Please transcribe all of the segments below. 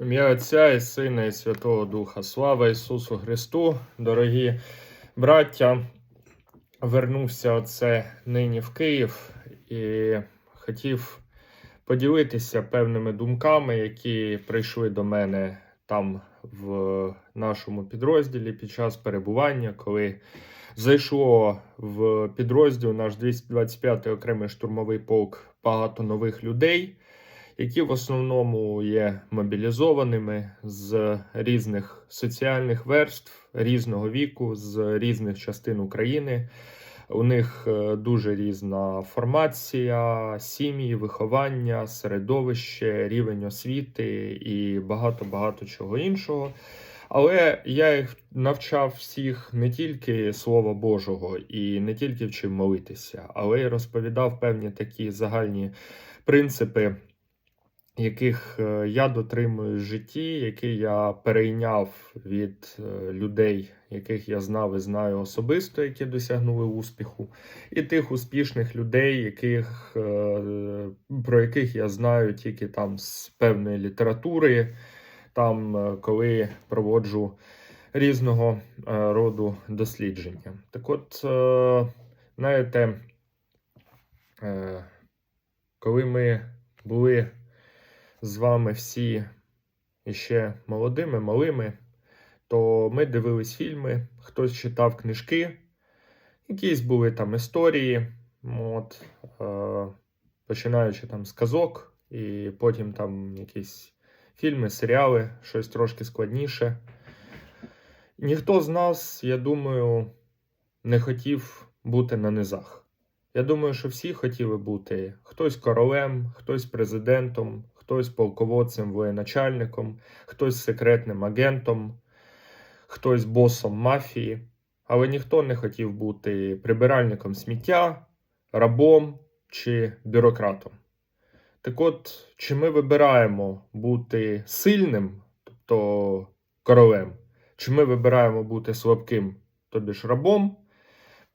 Ім'я Отця і Сина і Святого Духа. Слава Ісусу Христу, дорогі браття. Вернувся оце нині в Київ і хотів поділитися певними думками, які прийшли до мене там в нашому підрозділі під час перебування, коли зайшло в підрозділ наш 225-й окремий штурмовий полк багато нових людей які в основному є мобілізованими з різних соціальних верств, різного віку, з різних частин України. У них е, дуже різна формація, сім'ї, виховання, середовище, рівень освіти і багато багато чого іншого. Але я їх навчав всіх не тільки Слова Божого і не тільки вчив молитися, але й розповідав певні такі загальні принципи яких е, я дотримуюсь в житті, які я перейняв від е, людей, яких я знав і знаю особисто, які досягнули успіху, і тих успішних людей, яких, е, про яких я знаю тільки там з певної літератури, там коли проводжу різного роду дослідження. Так от, знаєте, коли ми були з вами всі ще молодими, малими, то ми дивились фільми, хтось читав книжки, якісь були там історії, от, е, починаючи там з казок, і потім там якісь фільми, серіали, щось трошки складніше. Ніхто з нас, я думаю, не хотів бути на низах. Я думаю, що всі хотіли бути хтось королем, хтось президентом, хтось полководцем, воєначальником, хтось секретним агентом, хтось босом мафії, але ніхто не хотів бути прибиральником сміття, рабом чи бюрократом. Так от, чи ми вибираємо бути сильним, тобто королем, чи ми вибираємо бути слабким, тобі ж рабом,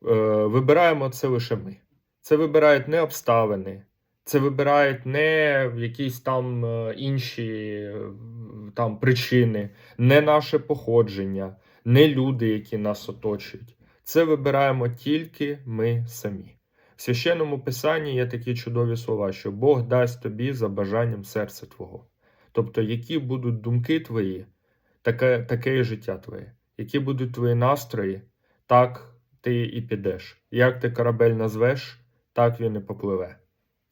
е, вибираємо це лише ми. Це вибирають не обставини, це вибирають не якісь там е, інші е, там причини, не наше походження, не люди, які нас оточують. Це вибираємо тільки ми самі. В священному писанні є такі чудові слова, що Бог дасть тобі за бажанням серця Твого. Тобто, які будуть думки твої, таке таке і життя твоє, які будуть твої настрої, так ти і підеш. Як ти корабель назвеш, так він і попливе.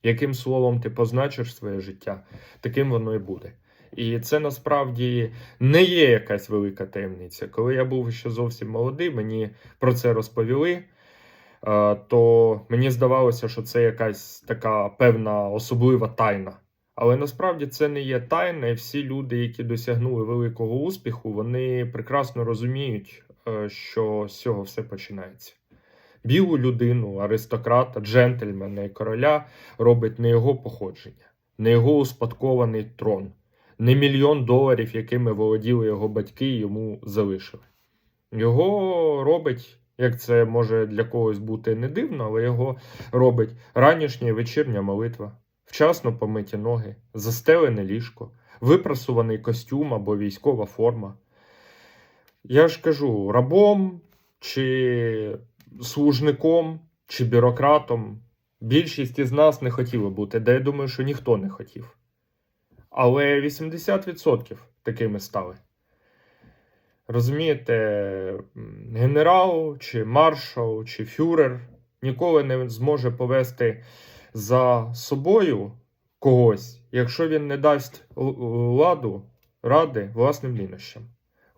Яким словом ти позначиш своє життя, таким воно і буде. І це насправді не є якась велика таємниця. Коли я був ще зовсім молодий, мені про це розповіли, е, то мені здавалося, що це якась така певна особлива тайна. Але насправді це не є тайна, і всі люди, які досягнули великого успіху, вони прекрасно розуміють, е, що з цього все починається. Білу людину, аристократа, джентльмена і короля робить не його походження, не його успадкований трон, не мільйон доларів, якими володіли його батьки і йому залишили. Його робить, як це може для когось бути не дивно, але його робить ранішня і вечірня молитва, вчасно помиті ноги, застелене ліжко, випрасуваний костюм або військова форма. Я ж кажу, рабом чи служником чи бюрократом. Більшість із нас не хотіли бути, де я думаю, що ніхто не хотів. Але 80% такими стали. Розумієте, генерал, чи маршал, чи фюрер ніколи не зможе повести за собою когось, якщо він не дасть ладу ради власним лінощам.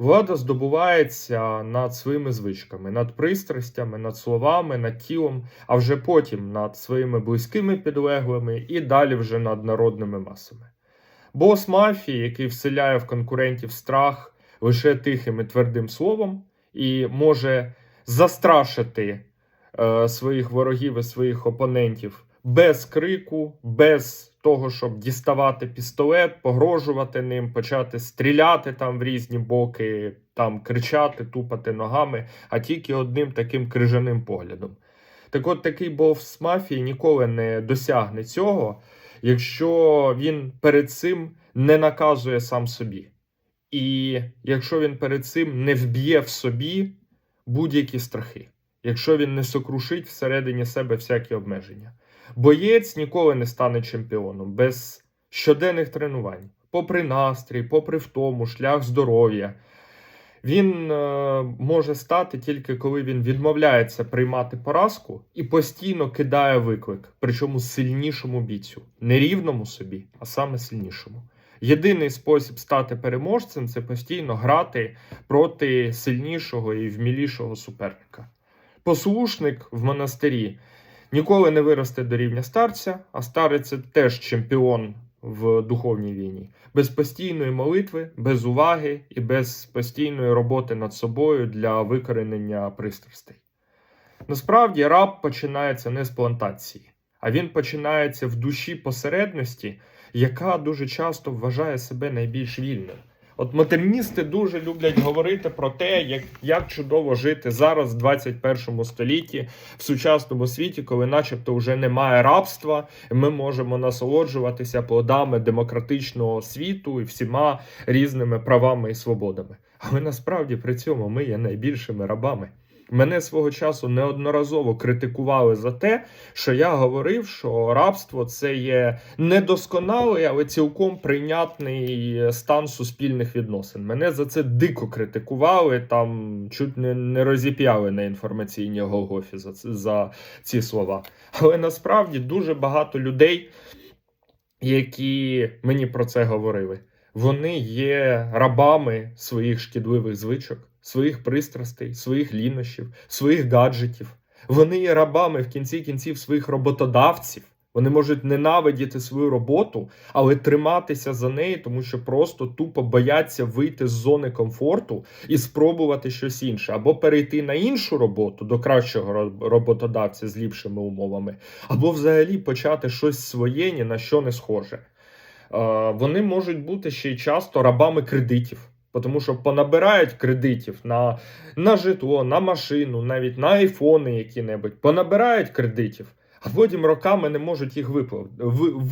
Влада здобувається над своїми звичками, над пристрастями, над словами, над тілом, а вже потім над своїми близькими підлеглими і далі вже над народними масами. Бос мафії, який вселяє в конкурентів страх лише тихим і твердим словом, і може застрашити е, своїх ворогів і своїх опонентів без крику, без того, щоб діставати пістолет, погрожувати ним, почати стріляти там в різні боки, там кричати, тупати ногами, а тільки одним таким крижаним поглядом. Так от такий бовс мафії ніколи не досягне цього, якщо він перед цим не наказує сам собі. І якщо він перед цим не вб'є в собі будь-які страхи, якщо він не сокрушить всередині себе всякі обмеження. Боєць ніколи не стане чемпіоном без щоденних тренувань, попри настрій, попри втому, шлях здоров'я. Він е, може стати тільки коли він відмовляється приймати поразку і постійно кидає виклик, причому сильнішому бійцю, не рівному собі, а саме сильнішому. Єдиний спосіб стати переможцем це постійно грати проти сильнішого і вмілішого суперника. Послушник в монастирі ніколи не виросте до рівня старця, а старець це теж чемпіон в духовній війні. Без постійної молитви, без уваги і без постійної роботи над собою для викоренення пристрастей. Насправді раб починається не з плантації, а він починається в душі посередності, яка дуже часто вважає себе найбільш вільною. От модерністи дуже люблять говорити про те, як, як чудово жити зараз, в 21 столітті, в сучасному світі, коли, начебто, вже немає рабства, ми можемо насолоджуватися плодами демократичного світу і всіма різними правами і свободами. Але насправді при цьому ми є найбільшими рабами. Мене свого часу неодноразово критикували за те, що я говорив, що рабство це є недосконалий, але цілком прийнятний стан суспільних відносин. Мене за це дико критикували, там чуть не, не розіп'яли на інформаційній Голгофі за, за ці слова. Але насправді дуже багато людей, які мені про це говорили, вони є рабами своїх шкідливих звичок, своїх пристрастей, своїх лінощів, своїх гаджетів. Вони є рабами в кінці кінців своїх роботодавців. Вони можуть ненавидіти свою роботу, але триматися за неї, тому що просто тупо бояться вийти з зони комфорту і спробувати щось інше, або перейти на іншу роботу до кращого роботодавця з ліпшими умовами, або взагалі почати щось своє, ні на що не схоже. Вони можуть бути ще й часто рабами кредитів. Тому що понабирають кредитів на, на житло, на машину, навіть на айфони які-небудь, понабирають кредитів, а потім роками не можуть їх випла-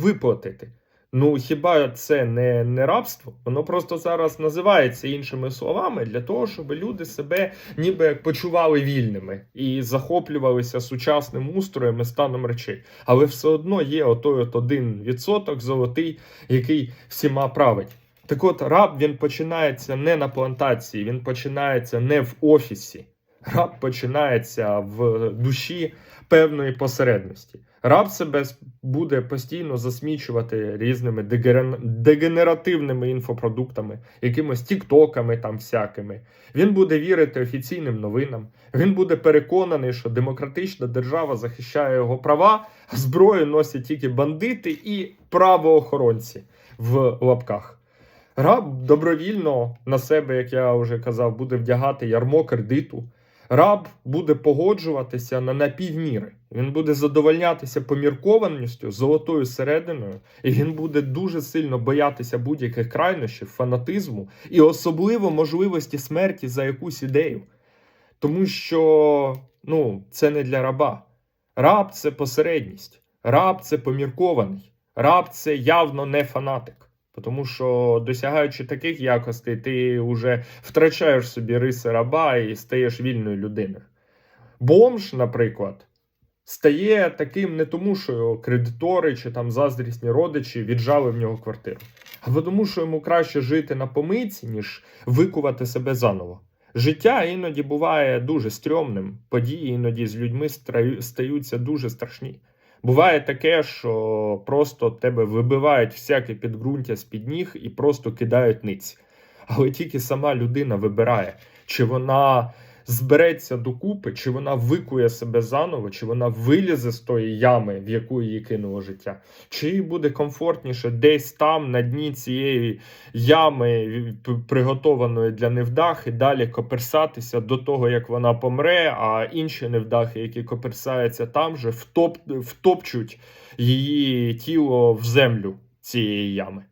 виплатити. Ну хіба це не, не рабство? Воно просто зараз називається іншими словами для того, щоб люди себе ніби як почували вільними і захоплювалися сучасним устроєм і станом речей. Але все одно є отой от один відсоток золотий, який всіма править. Так от раб він починається не на плантації, він починається не в офісі. Раб починається в душі певної посередності. Раб себе буде постійно засмічувати різними дегенеративними інфопродуктами, якимось тіктоками там всякими. Він буде вірити офіційним новинам. Він буде переконаний, що демократична держава захищає його права, а зброю носять тільки бандити і правоохоронці в лапках. Раб добровільно на себе, як я вже казав, буде вдягати ярмо кредиту. Раб буде погоджуватися на напівміри. Він буде задовольнятися поміркованістю, золотою серединою, і він буде дуже сильно боятися будь-яких крайнощів, фанатизму і особливо можливості смерті за якусь ідею. Тому що ну, це не для раба. Раб це посередність, раб це поміркований, раб це явно не фанатик. Тому що досягаючи таких якостей, ти вже втрачаєш собі риси раба і стаєш вільною людиною. Бомж, наприклад, стає таким не тому, що його кредитори чи там заздрісні родичі віджали в нього квартиру, а тому, що йому краще жити на помийці, ніж викувати себе заново. Життя іноді буває дуже стрьомним, події іноді з людьми стаються дуже страшні. Буває таке, що просто тебе вибивають всяке підґрунтя з-під ніг і просто кидають ниць. Але тільки сама людина вибирає, чи вона збереться докупи, чи вона викує себе заново, чи вона вилізе з тої ями, в яку її кинуло життя, чи їй буде комфортніше десь там, на дні цієї ями, приготованої для невдах, і далі коперсатися до того, як вона помре, а інші невдахи, які коперсаються там же, втоп, втопчуть її тіло в землю цієї ями.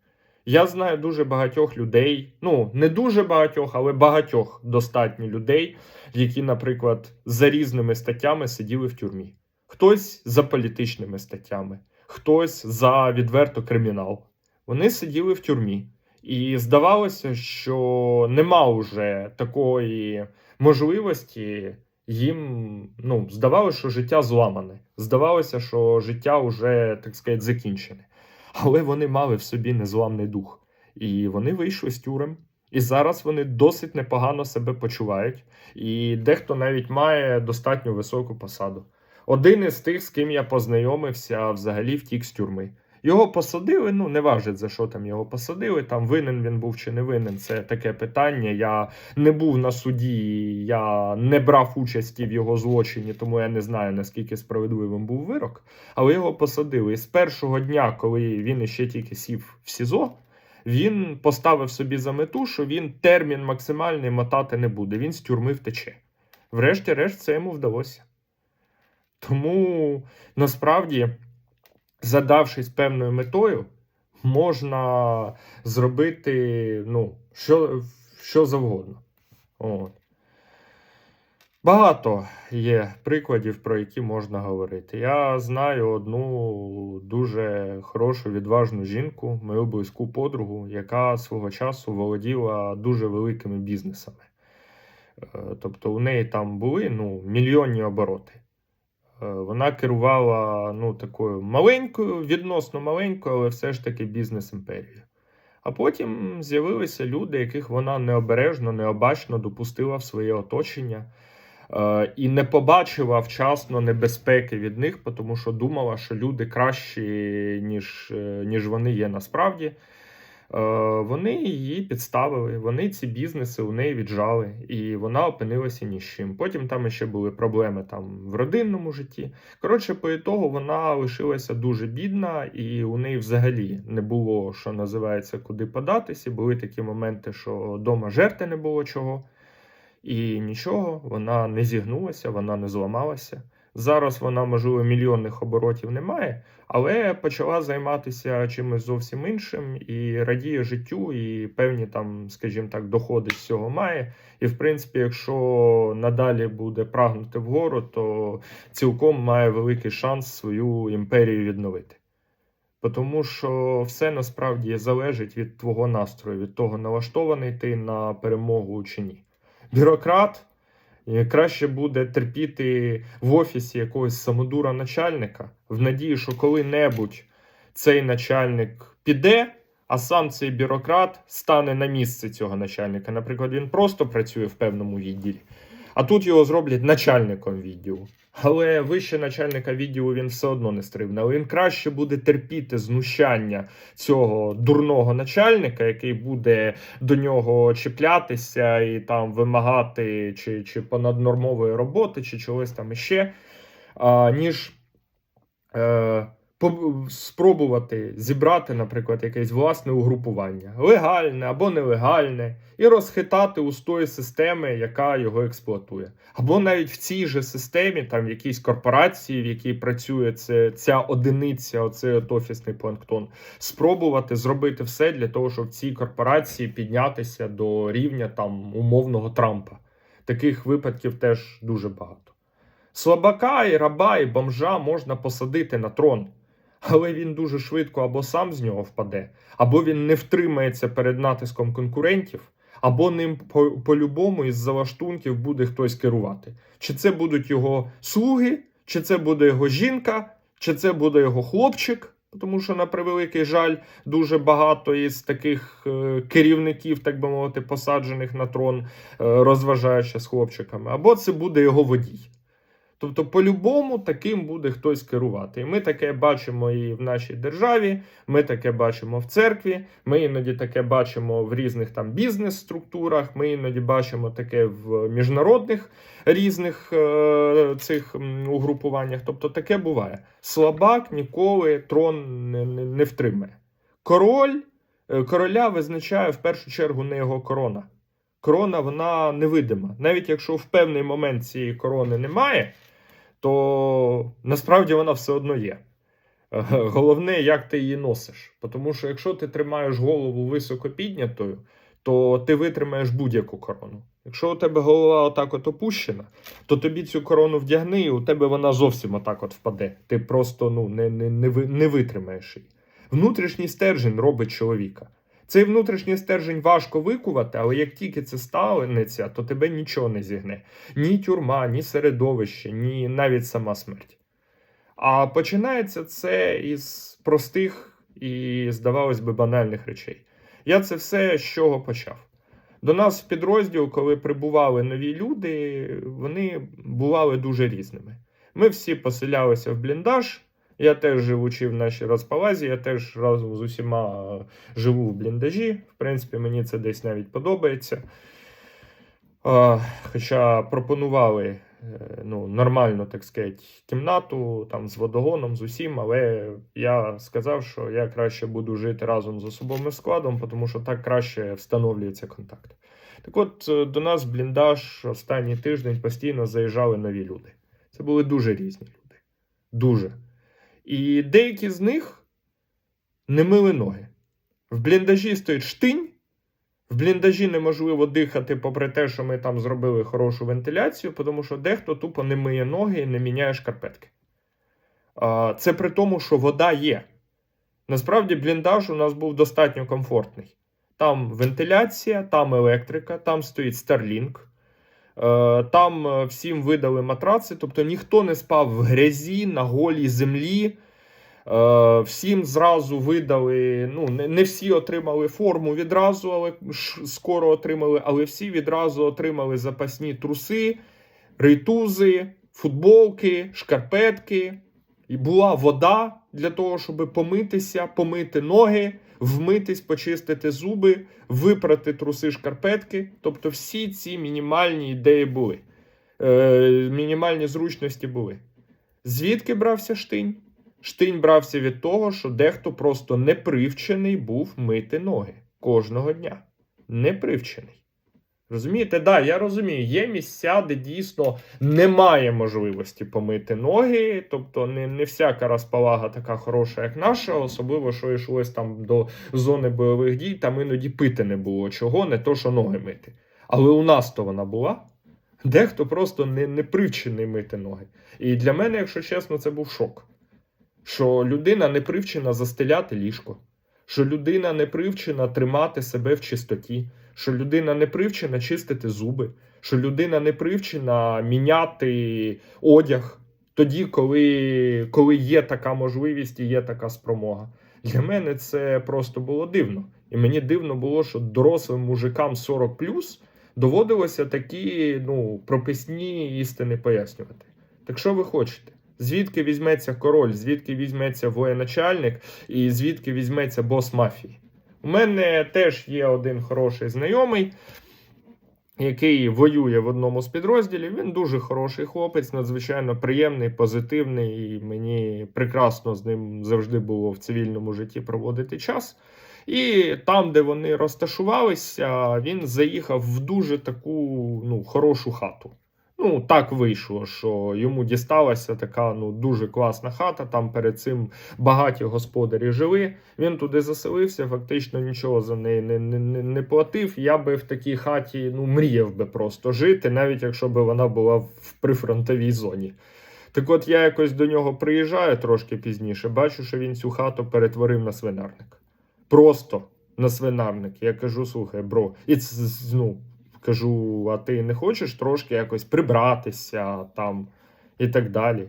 Я знаю дуже багатьох людей, ну не дуже багатьох, але багатьох достатньо людей, які, наприклад, за різними статтями сиділи в тюрмі. Хтось за політичними статтями, хтось за відверто кримінал. Вони сиділи в тюрмі. І здавалося, що нема вже такої можливості їм. Ну, здавалося, що життя зламане. Здавалося, що життя вже, так сказати, закінчене. Але вони мали в собі незламний дух. І вони вийшли з тюрем. І зараз вони досить непогано себе почувають. І дехто навіть має достатньо високу посаду. Один із тих, з ким я познайомився, взагалі втік з тюрми. Його посадили, ну не важить за що там його посадили. Там винен він був чи не винен. Це таке питання. Я не був на суді, я не брав участі в його злочині, тому я не знаю наскільки справедливим був вирок. Але його посадили. І з першого дня, коли він іще тільки сів в СІЗО, він поставив собі за мету, що він термін максимальний мотати не буде. Він з тюрми втече. Врешті-решт, це йому вдалося. Тому насправді, задавшись певною метою, можна зробити ну, що, що завгодно. От. Багато є прикладів, про які можна говорити. Я знаю одну дуже хорошу, відважну жінку, мою близьку подругу, яка свого часу володіла дуже великими бізнесами. Е, Тобто у неї там були ну, мільйонні обороти. Е, Вона керувала ну, такою маленькою, відносно маленькою, але все ж таки бізнес-імперією. А потім з'явилися люди, яких вона необережно, необачно допустила в своє оточення і не побачила вчасно небезпеки від них, тому що думала, що люди кращі, ніж, е, ніж вони є насправді. Е, Вони її підставили, вони ці бізнеси у неї віджали, і вона опинилася ні з чим. Потім там ще були проблеми там в родинному житті. Коротше, по ітогу вона лишилася дуже бідна, і у неї взагалі не було, що називається, куди податися. Були такі моменти, що вдома жерти не було чого. І нічого, вона не зігнулася, вона не зламалася. Зараз вона, можливо, мільйонних оборотів не має, але почала займатися чимось зовсім іншим і радіє життю, і певні там, скажімо так, доходи з цього має. І в принципі, якщо надалі буде прагнути вгору, то цілком має великий шанс свою імперію відновити. Тому що все насправді залежить від твого настрою, від того, налаштований ти на перемогу чи ні. Бюрократ краще буде терпіти в офісі якогось самодура начальника, в надії, що коли-небудь цей начальник піде, а сам цей бюрократ стане на місце цього начальника. Наприклад, він просто працює в певному відділі, а тут його зроблять начальником відділу. Але вище начальника відділу він все одно не стрибне. Але він краще буде терпіти знущання цього дурного начальника, який буде до нього чіплятися і там вимагати чи, чи понаднормової роботи, чи чогось там іще, а, ніж е, спробувати зібрати, наприклад, якесь власне угрупування, легальне або нелегальне, і розхитати устої системи, яка його експлуатує. Або навіть в цій же системі, там в якійсь корпорації, в якій працює це, ця одиниця, оцей от офісний планктон, спробувати зробити все для того, щоб в цій корпорації піднятися до рівня там умовного Трампа. Таких випадків теж дуже багато. Слабака і раба, і бомжа можна посадити на трон, але він дуже швидко або сам з нього впаде, або він не втримається перед натиском конкурентів, або ним по- по-любому із залаштунків буде хтось керувати. Чи це будуть його слуги, чи це буде його жінка, чи це буде його хлопчик. Тому що, на превеликий жаль, дуже багато із таких е, керівників, так би мовити, посаджених на трон, е, розважаючи з хлопчиками, або це буде його водій. Тобто, по-любому таким буде хтось керувати. І ми таке бачимо і в нашій державі, ми таке бачимо в церкві, ми іноді таке бачимо в різних там бізнес-структурах, ми іноді бачимо таке в міжнародних різних е, цих угрупуваннях. Тобто таке буває. Слабак ніколи трон не, не, не втримає. Король, е, короля визначає в першу чергу не його корона. Корона вона невидима. Навіть якщо в певний момент цієї корони немає, то насправді вона все одно є. Е, Головне, як ти її носиш. Тому що якщо ти тримаєш голову високо піднятою, то ти витримаєш будь-яку корону. Якщо у тебе голова отак от опущена, то тобі цю корону вдягни, і у тебе вона зовсім отак от впаде. Ти просто ну, не, не, не, не витримаєш її. Внутрішній стержень робить чоловіка. Цей внутрішній стержень важко викувати, але як тільки це станеться, то тебе нічого не зігне. Ні тюрма, ні середовище, ні навіть сама смерть. А починається це із простих і, здавалось би, банальних речей. Я це все з чого почав. До нас в підрозділ, коли прибували нові люди, вони бували дуже різними. Ми всі поселялися в бліндаж. Я теж живучи в нашій розпалазі, я теж разом з усіма е, живу в бліндажі. В принципі, мені це десь навіть подобається. Хоча пропонували е, ну, нормальну, так сказати, кімнату там, з водогоном, з усім, але я сказав, що я краще буду жити разом з особовим складом, тому що так краще встановлюється контакт. Так от, е, до нас бліндаж останній тиждень постійно заїжджали нові люди. Це були дуже різні люди. Дуже. І деякі з них не мили ноги. В бліндажі стоїть штинь, в бліндажі неможливо дихати, попри те, що ми там зробили хорошу вентиляцію, тому що дехто тупо не миє ноги і не міняє шкарпетки. Це при тому, що вода є. Насправді, бліндаж у нас був достатньо комфортний. Там вентиляція, там електрика, там стоїть Starlink. Е, Там е, всім видали матраци, тобто ніхто не спав в грязі, на голій землі. Е, Всім зразу видали. Ну, не, всі отримали форму відразу, але скоро отримали, але всі відразу отримали запасні труси, рейтузи, футболки, шкарпетки. І була вода для того, щоб помитися, помити ноги, вмитись, почистити зуби, випрати труси шкарпетки. Тобто всі ці мінімальні ідеї були. Е, мінімальні зручності були. Звідки брався штинь? Штинь брався від того, що дехто просто не привчений був мити ноги кожного дня. Не привчений. Розумієте, да, я розумію, є місця, де дійсно немає можливості помити ноги, тобто не, не всяка розпалага така хороша, як наша, особливо, що йшлось там до зони бойових дій, там іноді пити не було чого, не то, що ноги мити. Але у нас то вона була. Дехто просто не, не привчений мити ноги. І для мене, якщо чесно, це був шок. Що людина не привчена застеляти ліжко, що людина не привчена тримати себе в чистоті, що людина не привчена чистити зуби, що людина не привчена міняти одяг тоді, коли, коли є така можливість і є така спромога. Для мене це просто було дивно. І мені дивно було, що дорослим мужикам 40 доводилося такі ну, прописні істини пояснювати. Так що ви хочете? Звідки візьметься король, звідки візьметься воєначальник і звідки візьметься бос мафії? У мене теж є один хороший знайомий, який воює в одному з підрозділів. Він дуже хороший хлопець, надзвичайно приємний, позитивний. І мені прекрасно з ним завжди було в цивільному житті проводити час. І там, де вони розташувалися, він заїхав в дуже таку ну, хорошу хату. Ну, так вийшло, що йому дісталася така ну дуже класна хата. Там перед цим багаті господарі жили. Він туди заселився, фактично нічого за неї не, не, не, платив. Я би в такій хаті ну, мріяв би просто жити, навіть якщо б вона була в прифронтовій зоні. Так от я якось до нього приїжджаю трошки пізніше, бачу, що він цю хату перетворив на свинарник. Просто на свинарник. Я кажу, слухай, бро, і ну, Кажу, а ти не хочеш трошки якось прибратися там і так далі.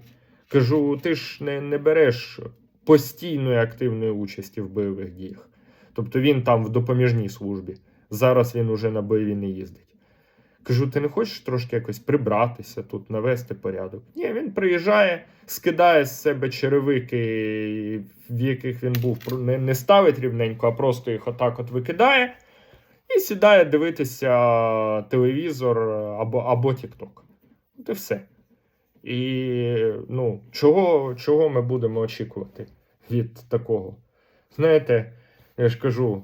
Кажу, ти ж не, не береш постійної активної участі в бойових діях. Тобто він там в допоміжній службі. Зараз він уже на бойові не їздить. Кажу, ти не хочеш трошки якось прибратися тут, навести порядок? Ні, він приїжджає, скидає з себе черевики, в яких він був, не, не ставить рівненько, а просто їх отак от викидає. І сідає дивитися телевізор або або TikTok. От і все. І ну, чого, чого ми будемо очікувати від такого? Знаєте, я ж кажу,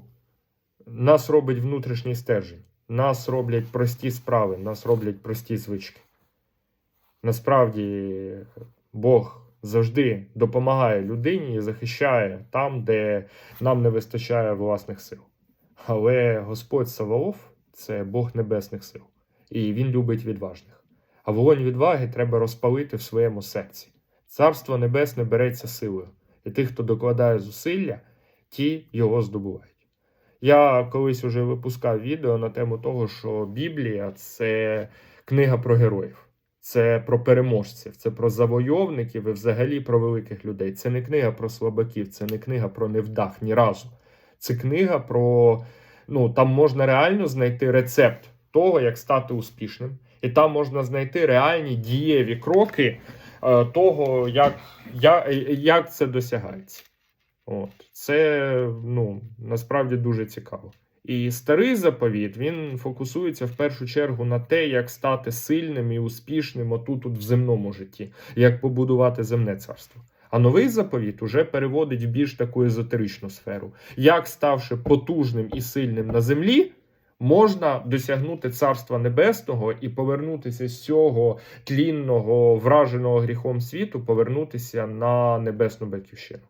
нас робить внутрішній стержень, нас роблять прості справи, нас роблять прості звички. Насправді, Бог завжди допомагає людині і захищає там, де нам не вистачає власних сил. Але Господь Саваоф це Бог небесних сил, і Він любить відважних. А вогонь відваги треба розпалити в своєму серці. Царство небесне береться силою, і тих, хто докладає зусилля ті його здобувають. Я колись уже випускав відео на тему того, що Біблія це книга про героїв, це про переможців, це про завойовників і взагалі про великих людей. Це не книга про слабаків, це не книга про невдах ні разу. Це книга про ну там можна реально знайти рецепт того, як стати успішним, і там можна знайти реальні дієві кроки е, того, як, як, як це досягається. От це ну насправді дуже цікаво. І старий заповіт він фокусується в першу чергу на те, як стати сильним і успішним отут тут в земному житті, як побудувати земне царство. А новий заповіт уже переводить в більш таку езотеричну сферу. Як ставши потужним і сильним на землі, можна досягнути царства небесного і повернутися з цього тлінного, враженого гріхом світу, повернутися на небесну батьківщину.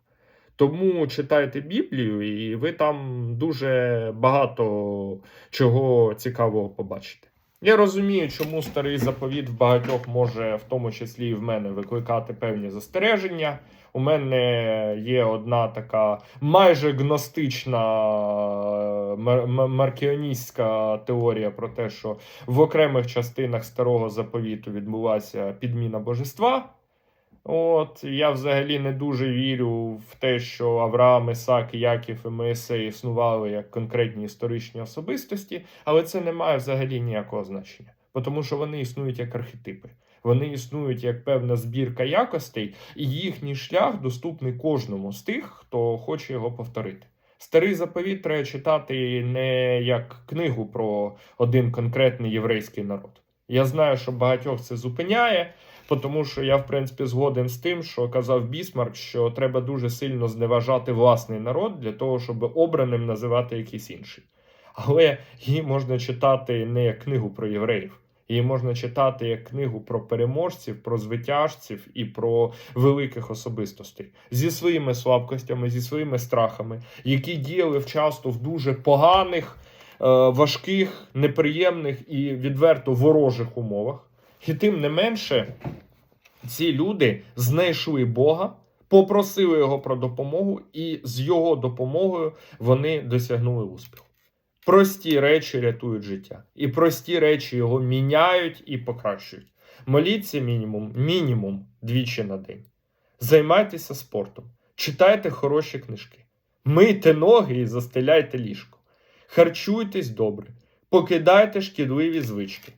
Тому читайте Біблію, і ви там дуже багато чого цікавого побачите. Я розумію, чому старий заповіт в багатьох може, в тому числі і в мене, викликати певні застереження. У мене є одна така майже гностична маркіоністська теорія про те, що в окремих частинах старого заповіту відбулася підміна божества. От я взагалі не дуже вірю в те, що Авраам, Ісак, Яків і Моїсей існували як конкретні історичні особистості, але це не має взагалі ніякого значення, тому що вони існують як архетипи. Вони існують як певна збірка якостей, і їхній шлях доступний кожному з тих, хто хоче його повторити. Старий заповіт треба читати не як книгу про один конкретний єврейський народ. Я знаю, що багатьох це зупиняє, тому що я, в принципі, згоден з тим, що казав Бісмарк, що треба дуже сильно зневажати власний народ для того, щоб обраним називати якийсь інший. Але її можна читати не як книгу про євреїв. Її можна читати як книгу про переможців, про звитяжців і про великих особистостей зі своїми слабкостями, зі своїми страхами, які діяли вчасно в дуже поганих, е, важких, неприємних і відверто ворожих умовах. І тим не менше, ці люди знайшли Бога, попросили його про допомогу, і з його допомогою вони досягнули успіху. Прості речі рятують життя, і прості речі його міняють і покращують. Моліться мінімум, мінімум двічі на день. Займайтеся спортом, читайте хороші книжки, мийте ноги і застеляйте ліжко, харчуйтесь добре, покидайте шкідливі звички.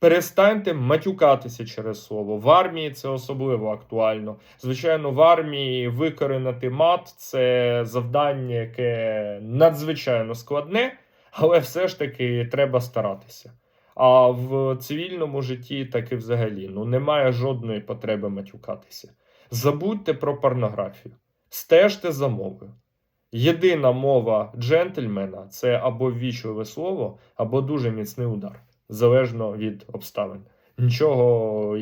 Перестаньте матюкатися через слово. В армії це особливо актуально. Звичайно, в армії викоренити мат це завдання, яке надзвичайно складне, але все ж таки треба старатися. А в цивільному житті так і взагалі ну, немає жодної потреби матюкатися. Забудьте про порнографію, стежте за мовою. Єдина мова джентльмена це або ввічливе слово, або дуже міцний удар залежно від обставин. Нічого,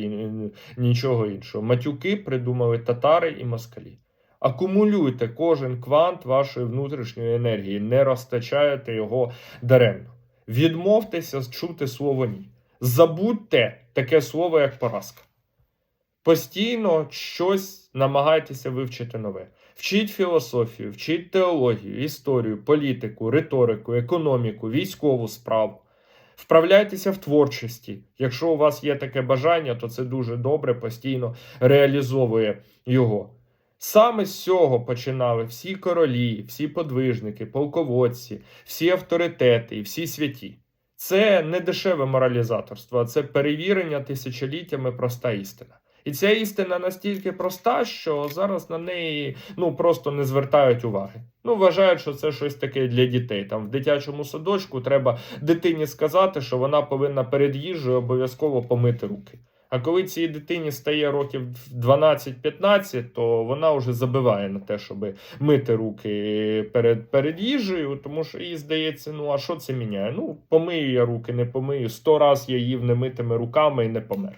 нічого іншого. Матюки придумали татари і москалі. Акумулюйте кожен квант вашої внутрішньої енергії, не розтачайте його даремно. Відмовтеся чути слово ні. Забудьте таке слово, як поразка. Постійно щось намагайтеся вивчити нове. Вчіть філософію, вчіть теологію, історію, політику, риторику, економіку, військову справу. Вправляйтеся в творчості. Якщо у вас є таке бажання, то це дуже добре, постійно реалізовує його. Саме з цього починали всі королі, всі подвижники, полководці, всі авторитети і всі святі. Це не дешеве моралізаторство, а це перевірення тисячоліттями проста істина. І ця істина настільки проста, що зараз на неї ну просто не звертають уваги. Ну, вважають, що це щось таке для дітей. Там в дитячому садочку треба дитині сказати, що вона повинна перед їжею обов'язково помити руки. А коли цій дитині стає років 12-15, то вона вже забиває на те, щоб мити руки перед, перед їжею, тому що їй здається, ну а що це міняє? Ну, помию я руки, не помию. Сто раз я їв немитими руками і не помер.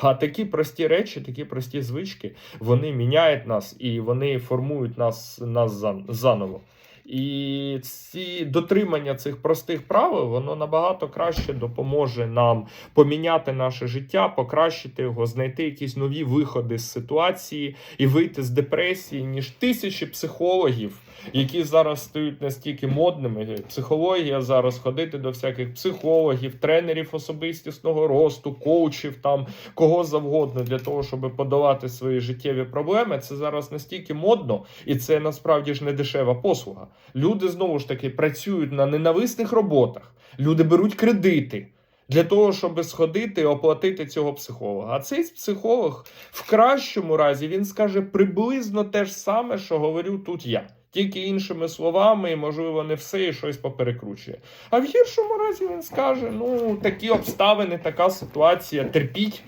А такі прості речі, такі прості звички, вони міняють нас і вони формують нас, нас заново. І ці дотримання цих простих правил воно набагато краще допоможе нам поміняти наше життя, покращити його, знайти якісь нові виходи з ситуації і вийти з депресії, ніж тисячі психологів які зараз стають настільки модними. Психологія зараз ходити до всяких психологів, тренерів особистісного росту, коучів, там кого завгодно для того, щоб подолати свої життєві проблеми. Це зараз настільки модно, і це насправді ж не дешева послуга. Люди знову ж таки працюють на ненависних роботах, люди беруть кредити. Для того, щоб сходити і оплатити цього психолога. А цей психолог в кращому разі він скаже приблизно те ж саме, що говорю тут я. Тільки іншими словами, і можливо не все і щось поперекручує. А в гіршому разі він скаже: ну, такі обставини, така ситуація, терпіть.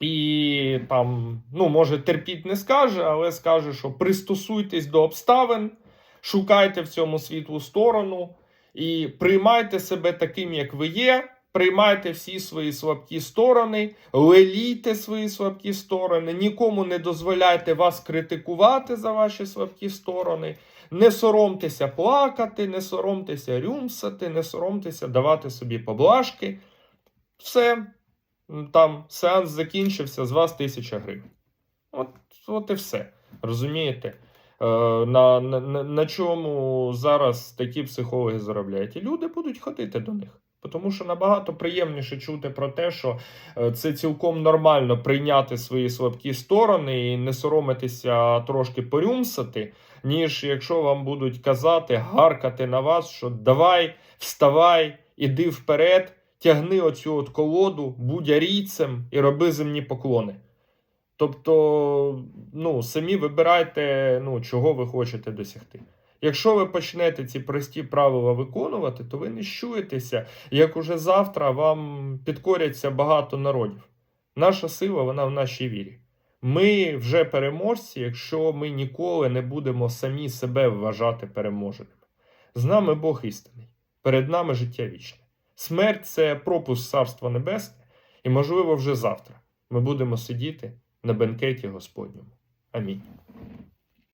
І там, ну, може, терпіть не скаже, але скаже, що пристосуйтесь до обставин, шукайте в цьому світлу сторону і приймайте себе таким, як ви є. Приймайте всі свої слабкі сторони, лелійте свої слабкі сторони, нікому не дозволяйте вас критикувати за ваші слабкі сторони. Не соромтеся плакати, не соромтеся рюмсати, не соромтеся давати собі поблажки. Все, там сеанс закінчився, з вас тисяча гривень. От, от і все. Розумієте? Е, на, на, на, на чому зараз такі психологи заробляють? І люди будуть ходити до них. Тому що набагато приємніше чути про те, що е, це цілком нормально прийняти свої слабкі сторони і не соромитися трошки порюмсати, ніж якщо вам будуть казати, гаркати на вас, що давай, вставай, іди вперед, тягни оцю от колоду, будь арійцем і роби земні поклони. Тобто, ну, самі вибирайте, ну, чого ви хочете досягти. Якщо ви почнете ці прості правила виконувати, то ви не щуєтеся, як уже завтра вам підкоряться багато народів. Наша сила, вона в нашій вірі. Ми вже переможці, якщо ми ніколи не будемо самі себе вважати переможеними. З нами Бог істинний, перед нами життя вічне. Смерть це пропуск Царства Небесне, і, можливо, вже завтра ми будемо сидіти на бенкеті Господньому. Амінь.